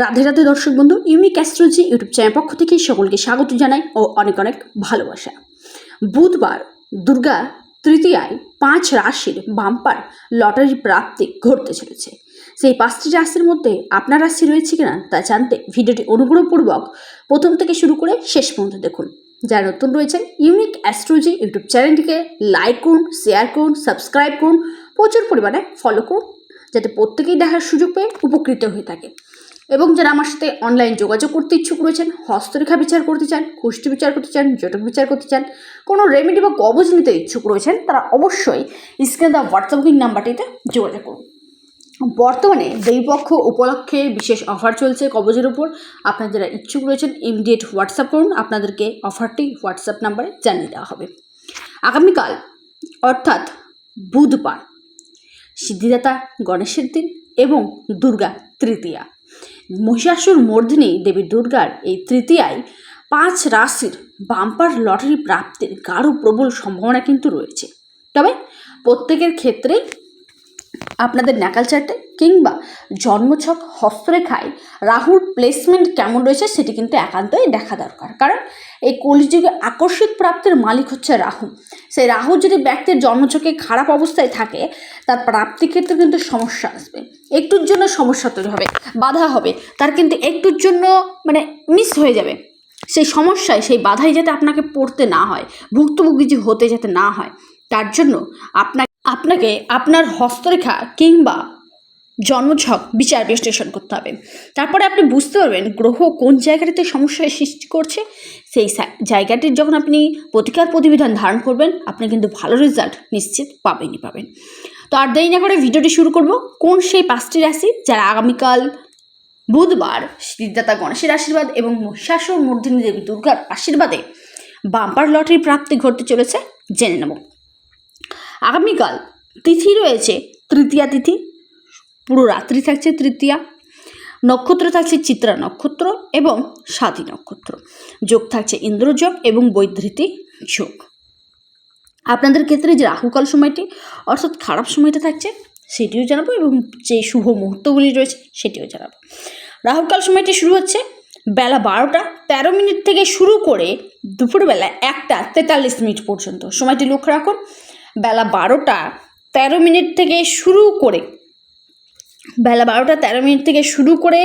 রাধে রাধে দর্শক বন্ধু unique astrology YouTube channel পক্ষ থেকে সকলকে স্বাগত জানাই ও অনেক অনেক ভালোবাসা। বুধবার দুর্গা তৃতীয়ায় পাঁচ রাশির বাম্পার লটারি প্রাপ্তি ঘটতে চলেছে। সেই পাঁচটি রাশির মধ্যে আপনার রাশি রয়েছে কিনা তা জানতে ভিডিওটি অনুগ্রহপূর্বক প্রথম থেকে শুরু করে শেষ পর্যন্ত দেখুন। যারা নতুন রয়েছেন ইউনিক অ্যাস্ট্রোলজি ইউটিউব চ্যানেলটিকে লাইক করুন শেয়ার করুন সাবস্ক্রাইব করুন, প্রচুর পরিমাণে ফলো করুন, যাতে প্রত্যেকেই দেখার সুযোগ পেয়ে উপকৃত হয়ে থাকে। এবং যারা আমার সাথে অনলাইন যোগাযোগ করতে ইচ্ছুক রয়েছেন, হস্তরেখা বিচার করতে চান কুষ্টি বিচার করতে চান জটক বিচার করতে চান, কোনো রেমেডি বা কবজ নিতে ইচ্ছুক রয়েছেন, তারা অবশ্যই স্ক্রিনে দেওয়া হোয়াটসঅ্যাপ বুকিং নাম্বারটিতে যোগাযোগ করুন। বর্তমানে দেবীপক্ষ উপলক্ষে বিশেষ অফার চলছে কবজের উপর। আপনারা যারা ইচ্ছুক রয়েছেন ইমিডিয়েট হোয়াটসঅ্যাপ করুন। আপনাদেরকে অফারটি হোয়াটসঅ্যাপ নাম্বারে জানিয়ে দেওয়া হবে। আগামীকাল, অর্থাৎ বুধবার, সিদ্ধিদাতা গণেশের দিন এবং দুর্গা তৃতীয়া। মহিষাসুর মর্ধিনী দেবী দুর্গার এই তৃতীয়ায় পাঁচ রাশির বাম্পার লটারি প্রাপ্তির গাঢ় প্রবল সম্ভাবনা কিন্তু রয়েছে। তবে প্রত্যেকের ক্ষেত্রেই আপনাদের ন্যাকাল চার্টে কিংবা জন্মছক হস্তরেখায় রাহুর প্লেসমেন্ট কেমন রয়েছে সেটি কিন্তু একান্তই দেখা দরকার। কারণ এই কলিযুগে আকস্মিক প্রাপ্তির মালিক হচ্ছে রাহু। সেই রাহু যদি ব্যক্তির জন্মছকে খারাপ অবস্থায় থাকে, তার প্রাপ্তি ক্ষেত্রে কিন্তু সমস্যা আসবে। একটুর জন্য সমস্যা তৈরি হবে, বাধা হবে, তার কিন্তু একটুর জন্য মানে মিস হয়ে যাবে। সেই সমস্যায়, সেই বাধাই যাতে আপনাকে পড়তে না হয়, ভুক্তভোগী যে হতে যাতে না হয়, তার জন্য আপনাকে আপনাকে আপনার হস্তরেখা কিংবা জন্মছক বিচার বিশ্লেষণ করতে হবে। তারপরে আপনি বুঝতে পারবেন গ্রহ কোন জায়গাটিতে সমস্যার সৃষ্টি করছে। সেই জায়গাটির যখন আপনি প্রতিকার প্রতিবিধান ধারণ করবেন, আপনি কিন্তু ভালো রেজাল্ট নিশ্চিত পাবেনই পাবেন। তো আর দেরি না করে ভিডিওটি শুরু করব। কোন সেই পাঁচটি রাশি যারা আগামীকাল বুধবার সিদ্ধাতা গণেশের আশীর্বাদ এবং মহিষাসুর মর্দিনী দেবী দুর্গার আশীর্বাদে বাম্পার লটারি প্রাপ্তি ঘটতে চলেছে, জেনে নেব। আগামীকাল তিথি রয়েছে, তৃতীয়া তিথি। পুরো রাত্রি থাকছে তৃতীয়া, নক্ষত্র থাকছে চিত্রা নক্ষত্র এবং স্বাতী নক্ষত্র। যোগ থাকছে ইন্দ্রযোগ এবং বৈধৃতি যোগ। আপনাদের ক্ষেত্রে যে রাহুকাল সময়টি, অর্থাৎ খারাপ সময়টা থাকছে, সেটিও জানাব এবং যে শুভ মুহূর্তগুলি রয়েছে, সেটিও জানাব। রাহুকাল সময়টি শুরু হচ্ছে বেলা বারোটা, তেরো মিনিট থেকে শুরু করে দুপুরবেলা একটা তেতাল্লিশ মিনিট পর্যন্ত। সময়টি লক্ষ্য রাখুন বেলা বারোটা তেরো মিনিট থেকে শুরু করে, বেলা বারোটা তেরো মিনিট থেকে শুরু করে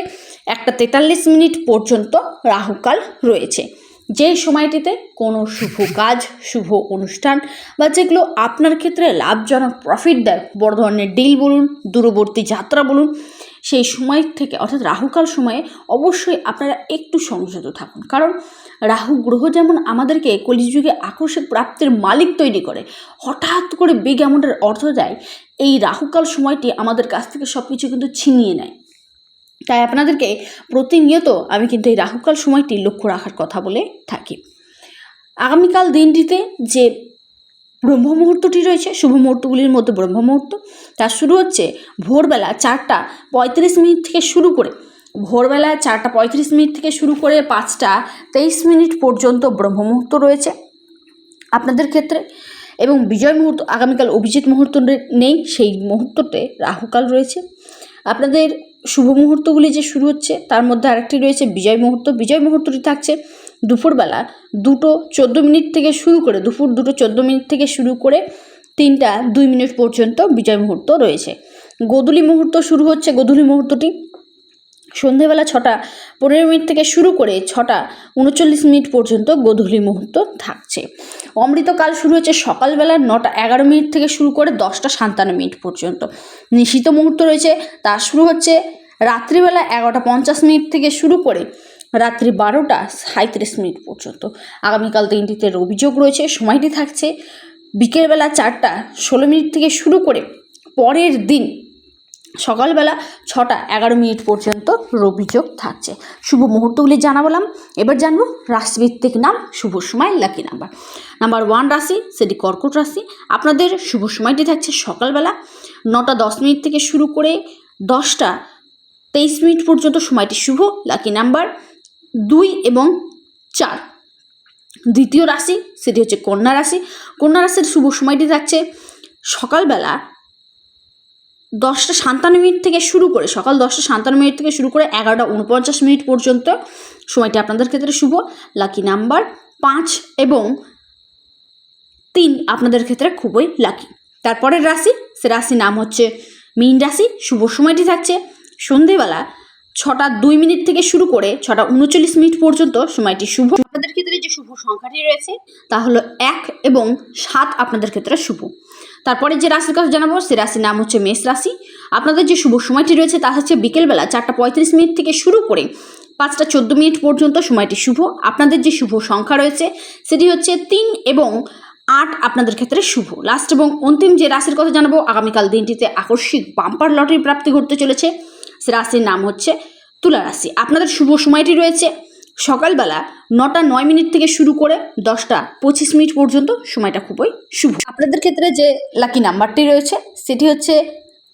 একটা তেতাল্লিশ মিনিট পর্যন্ত রাহুকাল রয়েছে। যে সময়টিতে কোনো শুভ কাজ, শুভ অনুষ্ঠান বা যেগুলো আপনার ক্ষেত্রে লাভজনক প্রফিট দেয়, বড় ধরনের ডিল বলুন, দূরবর্তী যাত্রা বলুন সেই সময় থেকে, অর্থাৎ রাহুকাল সময়ে অবশ্যই আপনারা একটু সংযত থাকুন। কারণ রাহু গ্রহ যেমন আমাদেরকে কলিযুগে আকস্মিক প্রাপ্তির মালিক তৈরি করে, হঠাৎ করে বিগ অ্যামাউন্টের অর্থ দেয়, এই রাহুকাল সময়টি আমাদের কাছ থেকে সব কিছু কিন্তু ছিনিয়ে নেয়। তাই আপনাদেরকে প্রতিনিয়ত আমি কিন্তু এই রাহুকাল সময়টি লক্ষ্য রাখার কথা বলে থাকি। আগামীকাল দিনটিতে যে ব্রহ্ম মুহূর্তটি রয়েছে, শুভ মুহূর্তগুলির মধ্যে ব্রহ্ম মুহূর্ত তা শুরু হচ্ছে ভোরবেলা চারটা পঁয়ত্রিশ মিনিট থেকে শুরু করে, ভোরবেলা চারটা পঁয়ত্রিশ মিনিট থেকে শুরু করে পাঁচটা তেইশ মিনিট পর্যন্ত ব্রহ্ম মুহূর্ত রয়েছে আপনাদের ক্ষেত্রে। এবং বিজয় মুহূর্ত, আগামীকাল অভিজিৎ মুহূর্ত নেই, সেই মুহূর্ততে রাহুকাল রয়েছে। আপনাদের শুভ মুহূর্তগুলি যে শুরু হচ্ছে, তার মধ্যে আরেকটি রয়েছে বিজয় মুহূর্ত। বিজয় মুহূর্তটি থাকছে দুপুরবেলা দুটো চোদ্দ মিনিট থেকে শুরু করে দুপুর দুটো চোদ্দ মিনিট থেকে শুরু করে তিনটা দুই মিনিট পর্যন্ত বিজয় মুহূর্ত রয়েছে। গোধূলি মুহূর্ত শুরু হচ্ছে, গোধূলি মুহূর্তটি সন্ধেবেলা ছটা পনেরো মিনিট থেকে শুরু করে ছটা উনচল্লিশ মিনিট পর্যন্ত গোধূলি মুহূর্ত থাকছে। অমৃতকাল শুরু হচ্ছে সকালবেলা নটা এগারো মিনিট থেকে শুরু করে দশটা সাতান্ন মিনিট পর্যন্ত। নিশিত মুহূর্ত রয়েছে, তা শুরু হচ্ছে রাত্রিবেলা এগারোটা পঞ্চাশ মিনিট থেকে শুরু করে রাত্রি বারোটা সাঁত্রিশ মিনিট পর্যন্ত। আগামীকাল দিনটিতে অভিযোগ রয়েছে, সময়টি থাকছে বিকেলবেলা চারটা ষোলো মিনিট থেকে শুরু করে পরের দিন সকালবেলা ছটা এগারো মিনিট পর্যন্ত রবিযোগ থাকছে। শুভ মুহূর্তগুলি জানা বললাম এবার জানব রাশিভিত্তিক নাম, শুভ সময় লাকি নাম্বার নাম্বার ওয়ান রাশি, সেটি কর্কট রাশি। আপনাদের শুভ সময়টি থাকছে সকালবেলা নটা দশ মিনিট থেকে শুরু করে দশটা তেইশ মিনিট পর্যন্ত সময়টি শুভ লাকি নাম্বার দুই এবং চার। দ্বিতীয় রাশি, সেটি হচ্ছে কন্যা রাশি। কন্যা রাশির শুভ সময়টি থাকছে সকালবেলা দশটা সাতান্ন মিনিট থেকে শুরু করে, সকাল দশটা সাতান্ন মিনিট থেকে শুরু করে এগারোটা উনপঞ্চাশ মিনিট পর্যন্ত সময়টি আপনাদের ক্ষেত্রে শুভ। লাকি নাম্বার পাঁচ এবং তিন আপনাদের ক্ষেত্রে খুবই লাকি। তারপরের রাশি, সে রাশির নাম হচ্ছে মীন রাশি। শুভ সময়টি থাকছে সন্ধেবেলা ছটা দুই মিনিট থেকে শুরু করে ছটা উনচল্লিশ মিনিট পর্যন্ত সময়টি শুভ। আপনাদের ক্ষেত্রে যে শুভ সংখ্যাটি রয়েছে, তা হলো এক এবং সাত আপনাদের ক্ষেত্রে শুভ। তারপরে যে রাশির কথা জানাব, সে রাশির নাম হচ্ছে মেষ রাশি। আপনাদের যে শুভ সময়টি রয়েছে, তা হচ্ছে বিকেলবেলা চারটা পঁয়ত্রিশ মিনিট থেকে শুরু করে পাঁচটা চোদ্দ মিনিট পর্যন্ত সময়টি শুভ। আপনাদের যে শুভ সংখ্যা রয়েছে, সেটি হচ্ছে তিন এবং আট আপনাদের ক্ষেত্রে শুভ। লাস্ট এবং অন্তিম যে রাশির কথা জানাব, আগামীকাল দিনটিতে আকস্মিক বাম্পার লটারি প্রাপ্তি ঘটতে চলেছে। রাশির নাম হচ্ছে তুলা রাশি। আপনাদের শুভ সময়টি রয়েছে সকালবেলা নটা নয় মিনিট থেকে শুরু করে দশটা পঁচিশ মিনিট পর্যন্ত সময়টা খুবই শুভ। আপনাদের ক্ষেত্রে যে লাকি নাম্বারটি রয়েছে, সেটি হচ্ছে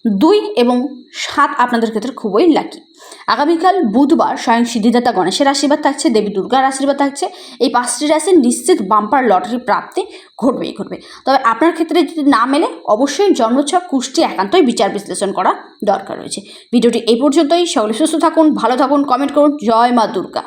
দুই এবং সাত আপনাদের ক্ষেত্রে খুবই লাকি আগামীকাল বুধবার স্বয়ং সিদ্ধিদাতা গণেশের আশীর্বাদ থাকছে, দেবী দুর্গার আশীর্বাদ থাকছে। এই পাঁচটি রাশির নিশ্চিত বাম্পার লটারি প্রাপ্তি ঘটবেই ঘটবে। তবে আপনার ক্ষেত্রে যদি না মেলে, অবশ্যই জন্মছক কুষ্টি একান্তই বিচার বিশ্লেষণ করা দরকার রয়েছে। ভিডিওটি এই পর্যন্তই। সকলে সুস্থ থাকুন, ভালো থাকুন কমেন্ট করুন। জয় মা দুর্গা।